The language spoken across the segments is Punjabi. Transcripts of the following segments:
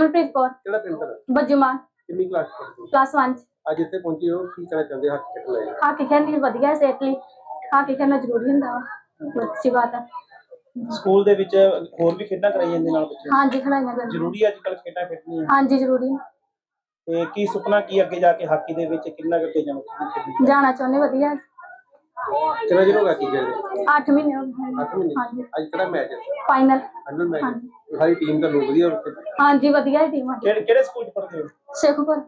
ਅਮਨਪ੍ਰੀਤ ਕੌਰ ਕਿਹੜਾ ਪਿੰਡ ਦਾ ਬੱਜੂਮਾਨ। ਕਿੰਨੀ ਕਲਾਸ ਪੜ੍ਹਦੇ ਹੋ? ਕਲਾਸ 1 ਚ। ਅੱਜ ਇੱਥੇ ਪਹੁੰਚੇ ਹੋ ਕੀ ਕਹਿਣਾ ਚਾਹੁੰਦੇ ਹੋ? ਹੱਥ ਚੱਕ ਲਾਏ ਹਾਕੀ ਖੇਡਣੀ ਵਧੀਆ ਸਿਹਤ ਲਈ। ਹਾਕੀ ਖੇਡਣਾ ਜ਼ਰੂਰੀ ਹੁੰਦਾ ਵਾ। ਅੱਛੀ ਬਾਤ ਹੈ। ਸਕੂਲ ਦੇ ਵਿੱਚ ਹੋਰ ਵੀ ਖੇਡਾਂ ਕਰਾਈ ਜਾਂਦੇ ਨਾਲ ਬੱਚੇ ਹਾਂਜੀ ਖਿਡਾਈਆਂ ਜਾਂਦੀਆਂ। ਜ਼ਰੂਰੀ ਅੱਜ ਕੱਲ ਖੇਡਾਂ ਖੇਡਣੀਆਂ। ਹਾਂਜੀ ਜ਼ਰੂਰੀ। ਤੇ ਕੀ ਸੁਪਨਾ ਕੀ ਅੱਗੇ ਜਾ ਕੇ ਹਾਕੀ ਦੇ ਵਿੱਚ ਕਿੰਨਾ ਕੁ ਅੱਗੇ ਜਾਣਾ ਜਾਣਾ ਚਾਹੁੰਦੇ ਵਧੀਆ। ਕਿੰਨਾ ਦਿਨ ਹੋ ਗਿਆ ਕੀ ਕਹਿੰਦੇ 8 ਮਹੀਨੇ ਹੋ ਗਏ। 8 ਮਹੀਨੇ। ਹਾਂਜੀ। ਅੱਜ ਕਿਹੜਾ ਮੈਚ ਹੈ? ਫਾਈਨਲ। Final match. ਸਾਰੀ ਟੀਮ ਤੁਹਾਨੂੰ ਵਧੀਆ ਉੱਥੇ ਹਾਂਜੀ ਵਧੀਆ ਟੀਮ ਹੈ ਕਿਹੜੇ ਕਿਹੜੇ ਸਕੂਲ ਚ ਪੜ੍ਹਦੇ ਹੋ? ਸ਼ੇਖੂਪੁਰ।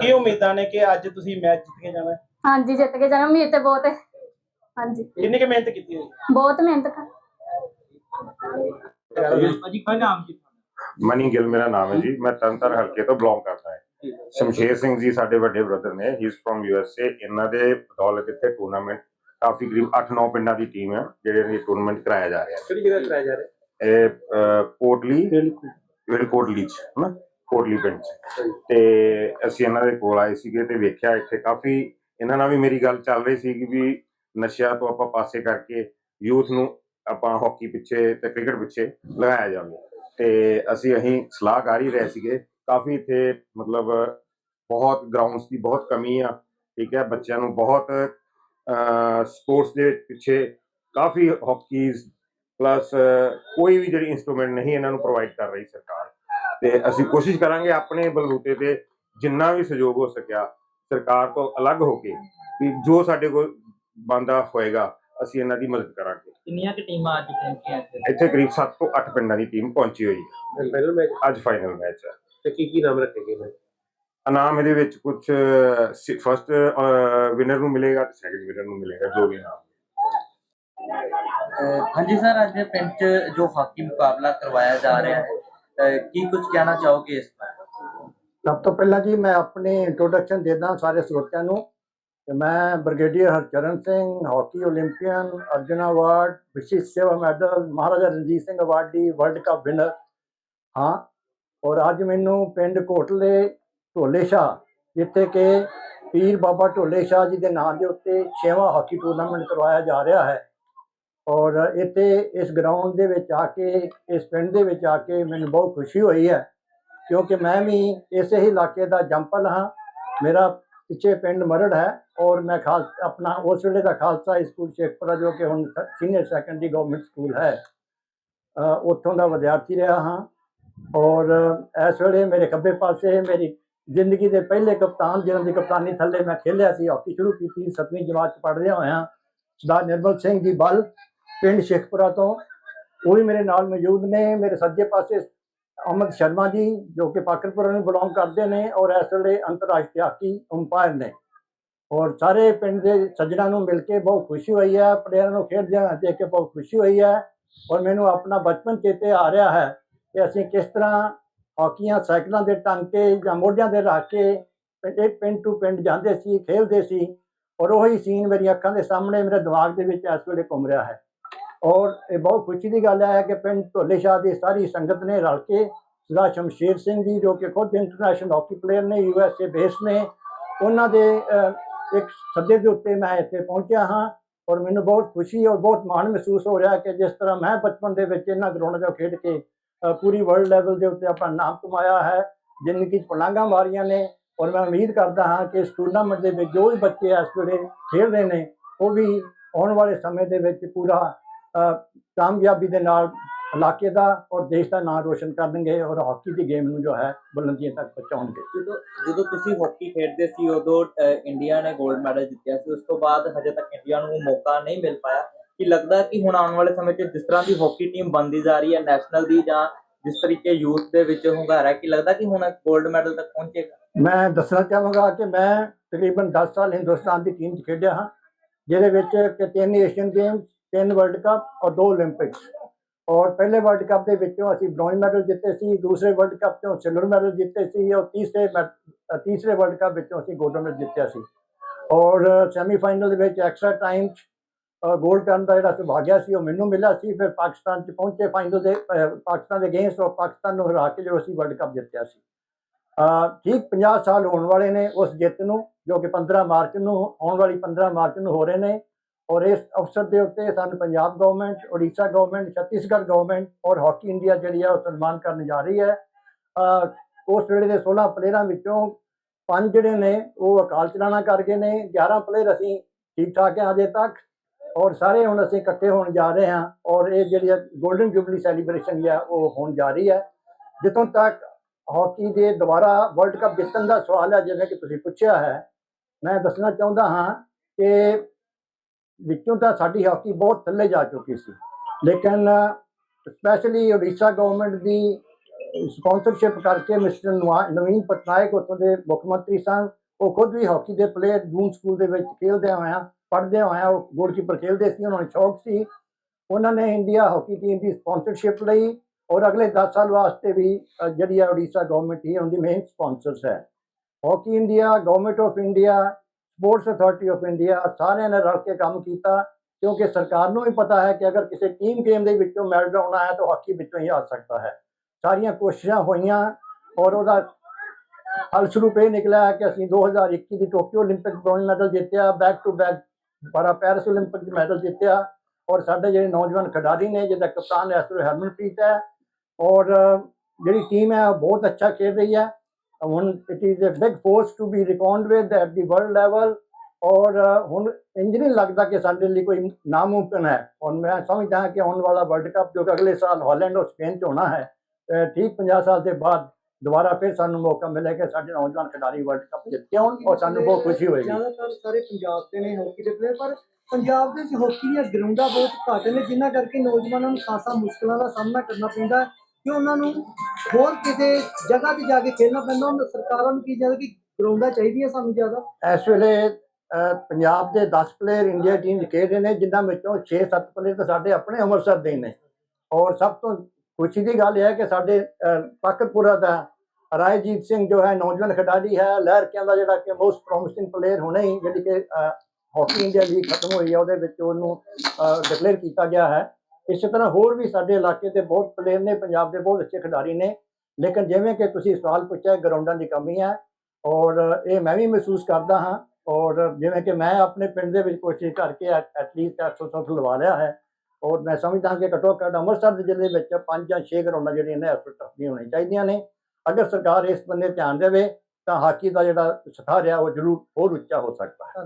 ਕੀ ਉਮੀਦਾਂ ਨੇ ਕਿ ਅੱਜ ਤੁਸੀਂ ਮੈਚ ਜਿੱਤ ਕੇ ਜਾਣਾ? ਹੈ? ਹਾਂਜੀ ਜਿੱਤ ਕੇ ਜਾਣਾ ਉਮੀਦ ਤੇ ਬਹੁਤ ਹੈ। ਹਾਂਜੀ। ਕਿੰਨੀ ਕੁ ਮਿਹਨਤ ਕੀਤੀ ਹੋਈ? ਬਹੁਤ ਮਿਹਨਤ ਕਰ। ਭਾਜੀ ਕੀ ਨਾਮ ਜੀ ਮਨੀ ਗਿੱਲ ਮੇਰਾ ਨਾਮ ਹੈ ਜੀ। ਮੈਂ ਤਰਨਤਾਰਨ ਹਲਕੇ ਤੋਂ ਬਿਲੋਂਗ ਕਰਦਾ ਹਾਂ। ਸ਼ਮਸ਼ੇਰ ਸਿੰਘ ਜੀ ਸਾਡੇ ਵੱਡੇ ਬ੍ਰਦਰ ਨੇ। ਹੀ ਇਜ਼ ਫਰੋਮ ਯੂਐਸਏ ਇਹਨਾਂ ਦੇ ਬਦੌਲਤ ਇੱਥੇ ਟੂਰਨਾਮੈਂਟ ਕਾਫੀ ਕਰੀਬ 8-9 ਪਿੰਡਾਂ ਦੀ ਟੀਮ ਹੈ ਜਿਹੜੇ ਇਹ ਟੂਰਨਾਮੈਂਟ ਕਰਾਇਆ ਜਾ ਰਿਹਾ ਕਿਹੜੀ ਜਗ੍ਹਾ ਕਰਾਇਆ ਜਾ ਰਿਹਾ? ਹੈ ਇਹ ਅਹ, ਕੋਟਲੀ ਜਿਹੜੀ ਕੋਟਲੀ ਚ ਹਨਾ? ਕੋਟਲੀ ਪਿੰਡ ਚ। ਤੇ ਅਸੀਂ ਇਹਨਾਂ ਦੇ ਕੋਲ ਆਏ ਸੀਗੇ ਤੇ ਵੇਖਿਆ ਇੱਥੇ ਕਾਫੀ ਇਹਨਾਂ ਨਾਲ ਵੀ ਮੇਰੀ ਗੱਲ ਚੱਲ ਰਹੀ ਸੀ ਕਿ ਵੀ ਨਸ਼ਿਆਂ ਤੋਂ ਆਪਾਂ ਪਾਸੇ ਕਰਕੇ ਯੂਥ ਨੂੰ ਆਪਾਂ ਹਾਕੀ ਪਿੱਛੇ ਤੇ ਕ੍ਰਿਕਟ ਪਿੱਛੇ ਲਗਾਇਆ ਜਾਵੇ। ਤੇ ਅਸੀਂ ਅਹੀਂ ਸਲਾਹ ਕਰ ਹੀ ਰਹੇ ਸੀਗੇ। ਕਾਫੀ ਇੱਥੇ ਮਤਲਬ ਬਹੁਤ ਗਰਾਊਂਡਸ ਦੀ ਬਹੁਤ ਕਮੀ ਆ ਠੀਕ ਹੈ? ਬੱਚਿਆਂ ਨੂੰ ਬਹੁਤ ਸਪੋਰਟਸ ਦੇ ਪਿੱਛੇ ਕਾਫੀ ਹਾਕੀਜ਼ ਪਲੱਸ ਕੋਈ ਵੀ ਜਿਹੜੀ ਇਨਸਟਰੂਮੈਂਟ ਨਹੀਂ ਇਹਨਾਂ ਨੂੰ ਪ੍ਰੋਵਾਈਡ ਕਰ ਰਹੀ ਸਰਕਾਰ। ਤੇ ਅਸੀਂ ਕੋਸ਼ਿਸ਼ ਕਰਾਂਗੇ ਆਪਣੇ ਬਲਬੂਤੇ ਤੇ ਜਿੰਨਾ ਵੀ ਸਹਿਯੋਗ ਹੋ ਸਕਿਆ ਸਰਕਾਰ ਤੋਂ ਅਲੱਗ ਹੋ ਕੇ ਵੀ ਜੋ ਸਾਡੇ ਕੋਲ ਬੰਦਾ ਹੋਏਗਾ ਅਸੀਂ ਇਹਨਾਂ ਦੀ ਮਦਦ ਕਰਾਂਗੇ। ਕਿੰਨੀਆਂ ਕਿ ਟੀਮਾਂ ਅੱਜ ਪਹੁੰਚੀਆਂ ਇੱਥੇ? ਇੱਥੇ ਕਰੀਬ 7 ਤੋਂ 8 ਪਿੰਡਾਂ ਦੀ ਟੀਮ ਪਹੁੰਚੀ ਹੋਈ ਹੈ। ਫਾਈਨਲ ਮੈਚ ਅੱਜ ਫਾਈਨਲ ਮੈਚ ਹੈ। ਤੇ ਕੀ ਕੀ ਨਾਮ ਰੱਖੇ ਗਏ ਨੇ ਇਨਾਮ ਇਹਦੇ ਵਿੱਚ ਕੁਝ ਫਰਸਟ ਵਿਨਰ ਨੂੰ ਮਿਲੇਗਾ ਤੇ ਸੈਕੰਡ ਵਿਨਰ ਨੂੰ ਮਿਲੇਗਾ ਜੋ ਵੀ ਨਾਮ। ਹਾਂਜੀ ਸਰ, ਅੱਜ ਪਿੰਡ ਚ ਜੋ ਹਾਕੀ ਮੁਕਾਬਲਾ ਕਰਵਾਇਆ ਜਾ ਰਿਹਾ ਹੈ ਕੀ ਕੁਝ ਕਹਿਣਾ ਚਾਹੋਗੇ ਇਸ ਬਾਰੇ? ਸਭ ਤੋਂ ਪਹਿਲਾਂ ਜੀ, ਮੈਂ ਆਪਣੀ ਇੰਟਰੋਡਕਸ਼ਨ ਦੇਦਾ ਸਾਰੇ ਸਰੋਤਿਆਂ ਨੂੰ। ਕਿ ਮੈਂ brigadier Harcharan Singh, hockey 올림픽ੀਅਨ Arjun award, Vishesh Seva medal, Maharaja Ranjit Singh award ਦੀ ਵਰਲਡ ਕੱਪ ਵਿਨਰ ਹਾਂ, ਔਰ ਅੱਜ ਮੈਨੂੰ ਪਿੰਡ ਕੋਟਲੇ ਢੋਲੇ ਸ਼ਾਹ, ਜਿੱਥੇ ਕਿ ਪੀਰ ਬਾਬਾ ਢੋਲੇ ਸ਼ਾਹ ਜੀ ਦੇ ਨਾਮ ਦੇ ਉੱਤੇ ਛੇਵਾਂ ਹਾਕੀ ਟੂਰਨਾਮੈਂਟ ਕਰਵਾਇਆ ਜਾ ਰਿਹਾ ਹੈ। ਔਰ ਇੱਥੇ ਇਸ ਗਰਾਊਂਡ ਦੇ ਵਿੱਚ ਆ ਕੇ, ਇਸ ਪਿੰਡ ਦੇ ਵਿੱਚ ਆ ਕੇ ਮੈਨੂੰ ਬਹੁਤ ਖੁਸ਼ੀ ਹੋਈ ਹੈ, ਕਿਉਂਕਿ ਮੈਂ ਵੀ ਇਸੇ ਹੀ ਇਲਾਕੇ ਦਾ ਜੰਪਲ ਹਾਂ। ਮੇਰਾ ਪਿੱਛੇ ਪਿੰਡ ਮਰੜ ਹੈ ਔਰ ਮੈਂ ਖਾਸ ਆਪਣਾ ਉਸ ਵੇਲੇ ਦਾ ਖਾਲਸਾ ਸਕੂਲ ਸ਼ੇਖਪੁਰਾ, ਜੋ ਕਿ ਹੁਣ ਸੀਨੀਅਰ ਸੈਕੰਡਰੀ ਗਵਰਨਮੈਂਟ ਸਕੂਲ ਹੈ। ਉੱਥੋਂ ਦਾ ਵਿਦਿਆਰਥੀ ਰਿਹਾ ਹਾਂ ਔਰ ਇਸ ਵੇਲੇ ਮੇਰੇ ਖੱਬੇ ਪਾਸੇ ਮੇਰੀ ਜ਼ਿੰਦਗੀ ਦੇ ਪਹਿਲੇ ਕਪਤਾਨ, ਜਿਹਨਾਂ ਦੀ ਕਪਤਾਨੀ ਥੱਲੇ ਮੈਂ ਖੇਲਿਆ ਸੀ, ਹਾਕੀ ਸ਼ੁਰੂ ਕੀਤੀ, ਸੱਤਵੀਂ ਜਮਾਤ ਚ ਪੜ੍ਹਦਿਆਂ ਹੋਇਆਂ, ਸਰਦਾਰ ਨਿਰਮਲ ਸਿੰਘ ਜੀ ਬਲ ਪਿੰਡ ਸ਼ੇਖਪੁਰਾ ਤੋਂ। ਉਹ ਵੀ ਮੇਰੇ ਨਾਲ ਮੌਜੂਦ ਨੇ। ਮੇਰੇ ਸੱਜੇ ਪਾਸੇ ਅਮਨ ਸ਼ਰਮਾ ਜੀ, ਜੋ ਕਿ ਪਾਕਰਪੁਰ ਨੂੰ ਬਿਲੋਂਗ ਕਰਦੇ ਨੇ ਔਰ ਇਸ ਵੇਲੇ ਅੰਤਰਰਾਸ਼ਟਰੀ ਹਾਕੀ ਅੰਪਾਇਰ ਨੇ। ਔਰ ਸਾਰੇ ਪਿੰਡ ਦੇ ਸੱਜਣਾਂ ਨੂੰ ਮਿਲ ਕੇ ਬਹੁਤ ਖੁਸ਼ੀ ਹੋਈ ਹੈ। ਪਲੇਅਰਾਂ ਨੂੰ ਖੇਡਦਿਆਂ ਦੇਖ ਕੇ ਬਹੁਤ ਖੁਸ਼ੀ ਹੋਈ ਹੈ। ਔਰ ਮੈਨੂੰ ਆਪਣਾ ਬਚਪਨ ਚੇਤੇ ਆ ਰਿਹਾ ਹੈ ਕਿ ਅਸੀਂ ਕਿਸ ਤਰ੍ਹਾਂ ਹਾਕੀਆਂ ਸਾਈਕਲਾਂ ਦੇ ਟਾਂਕੇ ਜਾਂ ਮੋਢਿਆਂ ਦੇ ਰੱਖ ਕੇ ਪਿੰਡ ਟੂ ਪਿੰਡ ਜਾਂਦੇ ਸੀ ਖੇਡਦੇ ਸੀ। ਔਰ ਉਹੀ ਸੀਨ ਮੇਰੀਆਂ ਅੱਖਾਂ ਦੇ ਸਾਹਮਣੇ ਮੇਰੇ ਦਿਮਾਗ ਦੇ ਵਿੱਚ ਇਸ ਵੇਲੇ ਘੁੰਮ ਰਿਹਾ ਹੈ। ਔਰ ਇਹ ਬਹੁਤ ਖੁਸ਼ੀ ਦੀ ਗੱਲ ਹੈ ਕਿ ਪਿੰਡ ਢੋਲੇ ਸ਼ਾਹ ਦੀ ਸਾਰੀ ਸੰਗਤ ਨੇ ਰਲ ਕੇ ਸਰਦਾਰ ਸ਼ਮਸ਼ੇਰ ਸਿੰਘ ਜੀ, ਜੋ ਕਿ ਖੁਦ ਇੰਟਰਨੈਸ਼ਨਲ ਹਾਕੀ ਪਲੇਅਰ ਨੇ ਯੂ ਐੱਸ ਏ ਬੇਸ ਨੇ, ਉਹਨਾਂ ਦੇ ਇੱਕ ਸੱਦੇ ਦੇ ਉੱਤੇ ਮੈਂ ਇੱਥੇ ਪਹੁੰਚਿਆ ਹਾਂ ਔਰ ਮੈਨੂੰ ਬਹੁਤ ਖੁਸ਼ੀ ਔਰ ਬਹੁਤ ਮਾਣ ਮਹਿਸੂਸ ਹੋ ਰਿਹਾ ਕਿ ਜਿਸ ਤਰ੍ਹਾਂ ਮੈਂ ਬਚਪਨ ਦੇ ਵਿੱਚ ਇਹਨਾਂ ਗਰਾਊਂਡਾਂ 'ਚ ਖੇਡ ਕੇ ਪੂਰੀ ਵਰਲਡ ਲੈਵਲ ਦੇ ਉੱਤੇ ਆਪਣਾ ਨਾਮ ਕਮਾਇਆ ਹੈ, ਜ਼ਿੰਦਗੀ 'ਚ ਪਲਾਂਘਾਂ ਮਾਰੀਆਂ ਨੇ ਔਰ ਮੈਂ ਉਮੀਦ ਕਰਦਾ ਹਾਂ ਕਿ ਇਸ ਟੂਰਨਾਮੈਂਟ ਦੇ ਵਿੱਚ ਜੋ ਵੀ ਬੱਚੇ ਇਸ ਵੇਲੇ ਖੇਡ ਰਹੇ ਨੇ, ਉਹ ਵੀ ਆਉਣ ਵਾਲੇ ਸਮੇਂ ਦੇ ਵਿੱਚ ਪੂਰਾ ਕਾਮਯਾਬੀ ਦੇ ਨਾਲ ਇਲਾਕੇ ਦਾ ਔਰ ਦੇਸ਼ ਦਾ ਨਾਮ ਰੋਸ਼ਨ ਕਰਨਗੇ ਔਰ ਹਾਕੀ ਦੀ ਗੇਮ ਨੂੰ ਜੋ ਹੈ ਬੁਲੰਦੀਆਂ ਤੱਕ ਪਹੁੰਚਾਉਣਗੇ। ਜਦੋਂ ਜਦੋਂ ਤੁਸੀਂ ਹਾਕੀ ਖੇਡਦੇ ਸੀ ਉਦੋਂ ਇੰਡੀਆ ਨੇ 골ਡ ਮੈਡਲ ਜਿੱਤਿਆ ਸੀ ਉਸ ਤੋਂ ਬਾਅਦ ਹਜੇ ਤੱਕ ਇੰਡੀਆ ਨੂੰ ਮੌਕਾ ਨਹੀਂ ਮਿਲ ਪਾਇਆ। ਕੀ ਲੱਗਦਾ ਕਿ ਹੁਣ ਆਉਣ ਵਾਲੇ ਸਮੇਂ 'ਚ ਜਿਸ ਤਰ੍ਹਾਂ ਦੀ ਹਾਕੀ ਟੀਮ ਬਣਦੀ ਜਾ ਰਹੀ ਹੈ ਨੈਸ਼ਨਲ ਦੀ ਜਾਂ ਜਿਸ ਤਰੀਕੇ ਯੂਥ ਦੇ ਵਿੱਚ ਹੁੰਗਾਰਾ ਕੀ ਲੱਗਦਾ ਕਿ ਹੁਣ 골ਡ ਮੈਡਲ ਤੱਕ ਪਹੁੰਚੇਗਾ? ਮੈਂ ਦੱਸਣਾ ਚਾਹਾਂਗਾ ਕਿ ਮੈਂ ਤਕਰੀਬਨ 10 ਸਾਲ ਹਿੰਦੁਸਤਾਨ ਦੀ ਟੀਮ 'ਚ ਖੇਡਿਆ ਹਾਂ ਜਿਹਦੇ ਵਿੱਚ ਕਿ ਤਿੰਨ ਏਸ਼ੀਅਨ ਗੇਮਸ ਤਿੰਨ ਵਰਲਡ ਕੱਪ ਔਰ ਦੋ 올림픽ਸ ਔਰ ਪਹਿਲੇ ਵਰਲਡ ਕੱਪ ਦੇ ਵਿੱਚੋਂ ਅਸੀਂ ਬ੍ਰੌਂਜ ਮੈਡਲ ਜਿੱਤੇ ਸੀ, ਦੂਸਰੇ ਵਰਲਡ ਕੱਪ ਤੋਂ ਸਿਲਵਰ ਮੈਡਲ ਜਿੱਤੇ ਸੀ ਔਰ ਤੀਸਰੇ ਤੀਸਰੇ ਵਰਲਡ ਕੱਪ ਵਿੱਚੋਂ ਅਸੀਂ ਗੋਲਡ ਮੈਡਲ ਜਿੱਤਿਆ ਸੀ। ਔਰ ਸੈਮੀਫਾਈਨਲ ਦੇ ਵਿੱਚ ਐਕਸਟਰਾ ਟਾਈਮ ਗੋਲਡ ਕਰਨ ਦਾ ਜਿਹੜਾ ਸੁਭਾਗਿਆ ਸੀ ਉਹ ਮੈਨੂੰ ਮਿਲਿਆ ਸੀ। ਫਿਰ ਪਾਕਿਸਤਾਨ ਚ ਪਹੁੰਚੇ ਫਾਈਨਲ ਦੇ ਪਾਕਿਸਤਾਨ ਦੇ ਅਗੇਂਸਟ ਔਰ ਪਾਕਿਸਤਾਨ ਨੂੰ ਹਰਾ ਕੇ ਜੋ ਅਸੀਂ ਵਰਲਡ ਕੱਪ ਜਿੱਤਿਆ ਸੀ। ਠੀਕ 50 ਸਾਲ ਹੋਣ ਵਾਲੇ ਨੇ ਉਸ ਜਿੱਤ ਨੂੰ, ਜੋ ਕਿ 15 ਮਾਰਚ ਨੂੰ, ਆਉਣ ਵਾਲੀ 15 ਮਾਰਚ ਨੂੰ ਹੋ ਰਹੇ ਨੇ। ਔਰ ਇਸ ਅਵਸਰ ਦੇ ਉੱਤੇ ਸਾਨੂੰ Punjab government Odisha government Chhattisgarh government ਔਰ ਹਾਕੀ ਇੰਡੀਆ ਜਿਹੜੀ ਹੈ ਉਹ ਸਨਮਾਨ ਕਰਨ ਜਾ ਰਹੀ ਹੈ। ਉਸ ਵੇਲੇ ਦੇ 16 ਪਲੇਅਰਾਂ ਵਿੱਚੋਂ ਪੰਜ ਜਿਹੜੇ ਨੇ ਉਹ ਅਕਾਲ ਚਲਾਣਾ ਕਰ ਗਏ ਨੇ। 11 ਪਲੇਅਰ ਅਸੀਂ ਠੀਕ ਠਾਕ ਹਾਂ ਅਜੇ ਤੱਕ ਔਰ ਸਾਰੇ ਹੁਣ ਅਸੀਂ ਇਕੱਠੇ ਹੋਣ ਜਾ ਰਹੇ ਹਾਂ ਔਰ ਇਹ ਜਿਹੜੀ ਗੋਲਡਨ ਜੁਬਲੀ ਸੈਲੀਬ੍ਰੇਸ਼ਨ ਹੈ ਉਹ ਹੋਣ ਜਾ ਰਹੀ ਹੈ। ਜਿੱਥੋਂ ਤੱਕ ਹਾਕੀ ਦੇ ਦੁਬਾਰਾ ਵਰਲਡ ਕੱਪ ਜਿੱਤਣ ਦਾ ਸਵਾਲ ਹੈ, ਜਿਵੇਂ ਕਿ ਤੁਸੀਂ ਪੁੱਛਿਆ ਹੈ, ਮੈਂ ਦੱਸਣਾ ਚਾਹੁੰਦਾ ਹਾਂ ਕਿ ਵਿੱਚੋਂ ਤਾਂ ਸਾਡੀ ਹਾਕੀ ਬਹੁਤ ਥੱਲੇ ਜਾ ਚੁੱਕੀ ਸੀ। ਲੇਕਿਨ ਸਪੈਸ਼ਲੀ ਉੜੀਸਾ ਗਵਰਨਮੈਂਟ ਦੀ ਸਪਾਂਸਰਸ਼ਿਪ ਕਰਕੇ ਮਿਸਟਰ ਨਵਾ- ਨਵੀਨ ਪਟਨਾਇਕ ਉੱਥੋਂ ਦੇ ਮੁੱਖ ਮੰਤਰੀ ਸਨ। ਉਹ ਖੁਦ ਵੀ ਹਾਕੀ ਦੇ ਪਲੇਅਰ ਜੂਨ ਸਕੂਲ ਦੇ ਵਿੱਚ ਖੇਡਦੇ ਹੋਇਆ ਪੜ੍ਹਦੇ ਹੋਇਆ ਉਹ ਗੋਲਕੀਪਰ ਖੇਡਦੇ ਸੀ। ਉਹਨਾਂ ਨੂੰ ਸ਼ੌਕ ਸੀ। ਉਹਨਾਂ ਨੇ ਇੰਡੀਆ ਹਾਕੀ ਟੀਮ ਦੀ ਸਪਾਂਸਰਸ਼ਿਪ ਲਈ ਔਰ ਅਗਲੇ 10 ਸਾਲ ਵਾਸਤੇ ਵੀ ਜਿਹੜੀ ਆ ਉੜੀਸਾ ਗਵਰਨਮੈਂਟ ਹੀ ਉਹਦੀ ਮੇਨ ਸਪਾਂਸਰਸ ਹੈ। Hockey India government of India sports authority of India ਸਾਰਿਆਂ ਨੇ ਰਲ ਕੇ ਕੰਮ ਕੀਤਾ ਕਿਉਂਕਿ ਸਰਕਾਰ ਨੂੰ ਵੀ ਪਤਾ ਹੈ ਕਿ ਅਗਰ ਕਿਸੇ ਟੀਮ ਗੇਮ ਦੇ ਵਿੱਚੋਂ ਮੈਡਲ ਆਉਣਾ ਹੈ ਤਾਂ ਹਾਕੀ ਵਿੱਚੋਂ ਹੀ ਆ ਸਕਦਾ ਹੈ ਸਾਰੀਆਂ ਕੋਸ਼ਿਸ਼ਾਂ ਹੋਈਆਂ ਔਰ ਉਹਦਾ ਫਲਸਰੂਪ ਇਹ ਨਿਕਲਿਆ ਕਿ ਅਸੀਂ 2021 ਦੀ ਟੋਕੀਓ 올림픽 ਬ੍ਰੌਂਜ਼ ਮੈਡਲ ਜਿੱਤਿਆ ਬੈਕ ਟੂ ਬੈਕ ਬਾਰਾ ਪੈਰਿਸ 올림픽 ਚ ਮੈਡਲ ਜਿੱਤਿਆ ਔਰ ਸਾਡੇ ਜਿਹੜੇ ਨੌਜਵਾਨ ਖਿਡਾਰੀ ਨੇ ਜਿਹਦਾ ਕਪਤਾਨ ਐਸਟਰ ਹਰਮਨਪ੍ਰੀਤ ਹੈ ਔਰ ਜਿਹੜੀ ਟੀਮ ਹੈ ਉਹ ਬਹੁਤ ਅੱਛਾ ਖੇਡ ਰਹੀ ਹੈ ਹੁਣ it is a big force to be reckoned with at the world level ਔਰ ਹੁਣ ਇੰਜ ਨਹੀਂ ਲੱਗਦਾ ਕਿ ਸਾਡੇ ਲਈ ਕੋਈ ਨਾਮੁਮਕਿਨ ਹੈ। ਔਰ ਮੈਂ ਸਮਝਦਾ ਹਾਂ ਕਿ ਆਉਣ ਵਾਲਾ ਵਰਲਡ ਕੱਪ ਜੋ ਕਿ ਅਗਲੇ ਸਾਲ ਹਾਲੈਂਡ ਔਰ ਸਪੇਨ 'ਚ ਹੋਣਾ ਹੈ ਠੀਕ 50 ਸਾਲ ਦੇ ਬਾਅਦ ਦੁਬਾਰਾ ਫਿਰ ਸਾਨੂੰ ਮੌਕਾ ਮਿਲੇਗਾ ਸਾਡੇ ਨੌਜਵਾਨ ਖਿਡਾਰੀ ਵਰਲਡ ਕੱਪ ਜਿੱਤੇ ਹੋਣ ਔਰ ਸਾਨੂੰ ਬਹੁਤ ਖੁਸ਼ੀ ਹੋਏਗੀ। ਜ਼ਿਆਦਾਤਰ ਸਾਰੇ ਪੰਜਾਬ ਦੇ ਨੇ ਹਾਕੀ ਦੇ ਪਲੇਅਰ ਪਰ ਪੰਜਾਬ ਦੇ ਵਿੱਚ ਹਾਕੀ ਦੀਆਂ ਗਰਾਊਂਡਾਂ ਬਹੁਤ ਘੱਟ ਨੇ ਜਿਨ੍ਹਾਂ ਕਰਕੇ ਨੌਜਵਾਨਾਂ ਨੂੰ ਖਾਸਾ ਮੁਸ਼ਕਲਾਂ ਦਾ ਸਾਹਮਣਾ ਕਰਨਾ ਪੈਂਦਾ ਕਿ ਉਹਨਾਂ ਨੂੰ ਹੋਰ ਕਿਸੇ ਜਗ੍ਹਾ ਤੇ ਜਾ ਕੇ ਖੇਡਣਾ ਪੈਂਦਾ, ਉਹਨਾਂ ਸਰਕਾਰਾਂ ਨੂੰ ਕੀ ਚਾਹੀਦਾ ਕਿ ਗਰਾਊਂਡਾਂ ਚਾਹੀਦੀਆਂ ਸਾਨੂੰ ਜ਼ਿਆਦਾ? ਇਸ ਵੇਲੇ ਪੰਜਾਬ ਦੇ 10 ਪਲੇਅਰ ਇੰਡੀਆ ਟੀਮ 'ਚ ਖੇਡ ਰਹੇ ਨੇ, ਜਿਨ੍ਹਾਂ ਵਿੱਚੋਂ 6-7 ਪਲੇਅਰ ਤਾਂ ਸਾਡੇ ਆਪਣੇ ਅੰਮ੍ਰਿਤਸਰ ਦੇ ਨੇ। ਔਰ ਸਭ ਤੋਂ ਖੁਸ਼ੀ ਦੀ ਗੱਲ ਇਹ ਹੈ ਕਿ ਸਾਡੇ ਪਾਕਤਪੁਰਾ ਦਾ ਰਾਏਜੀਤ ਸਿੰਘ ਜੋ ਹੈ, ਨੌਜਵਾਨ ਖਿਡਾਰੀ ਹੈ, ਲਹਿਰਕਿਆਂ ਦਾ ਜਿਹੜਾ ਕਿ ਮੋਸਟ ਪ੍ਰੋਮਿਸਿੰਗ ਪਲੇਅਰ ਹੁਣੇ ਹੀ ਜਿਹੜੀ ਕਿ ਹਾਕੀ ਇੰਡੀਆ ਲੀਗ ਖਤਮ ਹੋਈ ਹੈ, ਉਹਦੇ ਵਿੱਚ ਉਹਨੂੰ ਡਿਕਲੇਅਰ ਕੀਤਾ ਗਿਆ ਹੈ। ਇਸੇ ਤਰ੍ਹਾਂ ਹੋਰ ਵੀ ਸਾਡੇ ਇਲਾਕੇ ਦੇ ਬਹੁਤ ਪਲੇਅਰ ਨੇ, ਪੰਜਾਬ ਦੇ ਬਹੁਤ ਅੱਛੇ ਖਿਡਾਰੀ ਨੇ। ਲੇਕਿਨ ਜਿਵੇਂ ਕਿ ਤੁਸੀਂ ਸਵਾਲ ਪੁੱਛਿਆ ਗਰਾਊਂਡਾਂ ਦੀ ਕਮੀ ਹੈ ਔਰ ਇਹ ਮੈਂ ਵੀ ਮਹਿਸੂਸ ਕਰਦਾ ਹਾਂ ਔਰ ਜਿਵੇਂ ਕਿ ਮੈਂ ਆਪਣੇ ਪਿੰਡ ਦੇ ਵਿੱਚ ਕੋਸ਼ਿਸ਼ ਕਰਕੇ ਐਟਲੀਸਟ 800 ਲਵਾ ਲਿਆ ਹੈ ਔਰ ਮੈਂ ਸਮਝਦਾ ਕਿ ਘੱਟੋ ਘੱਟ ਅੰਮ੍ਰਿਤਸਰ ਦੇ ਜ਼ਿਲ੍ਹੇ ਵਿੱਚ ਪੰਜ ਜਾਂ ਛੇ ਗਰਾਊਂਡਾਂ ਜਿਹੜੀਆਂ ਨੇ, ਇਸ ਵਕਤ ਦੀਆਂ ਹੋਣੀਆਂ ਚਾਹੀਦੀਆਂ ਨੇ। ਅਗਰ ਸਰਕਾਰ ਇਸ ਬੰਨੇ ਧਿਆਨ ਦੇਵੇ ਤਾਂ ਹਾਕੀ ਦਾ ਜਿਹੜਾ ਸਥਾਰ ਹੈ, ਉਹ ਜ਼ਰੂਰ ਹੋਰ ਉੱਚਾ ਹੋ ਸਕਦਾ ਹੈ।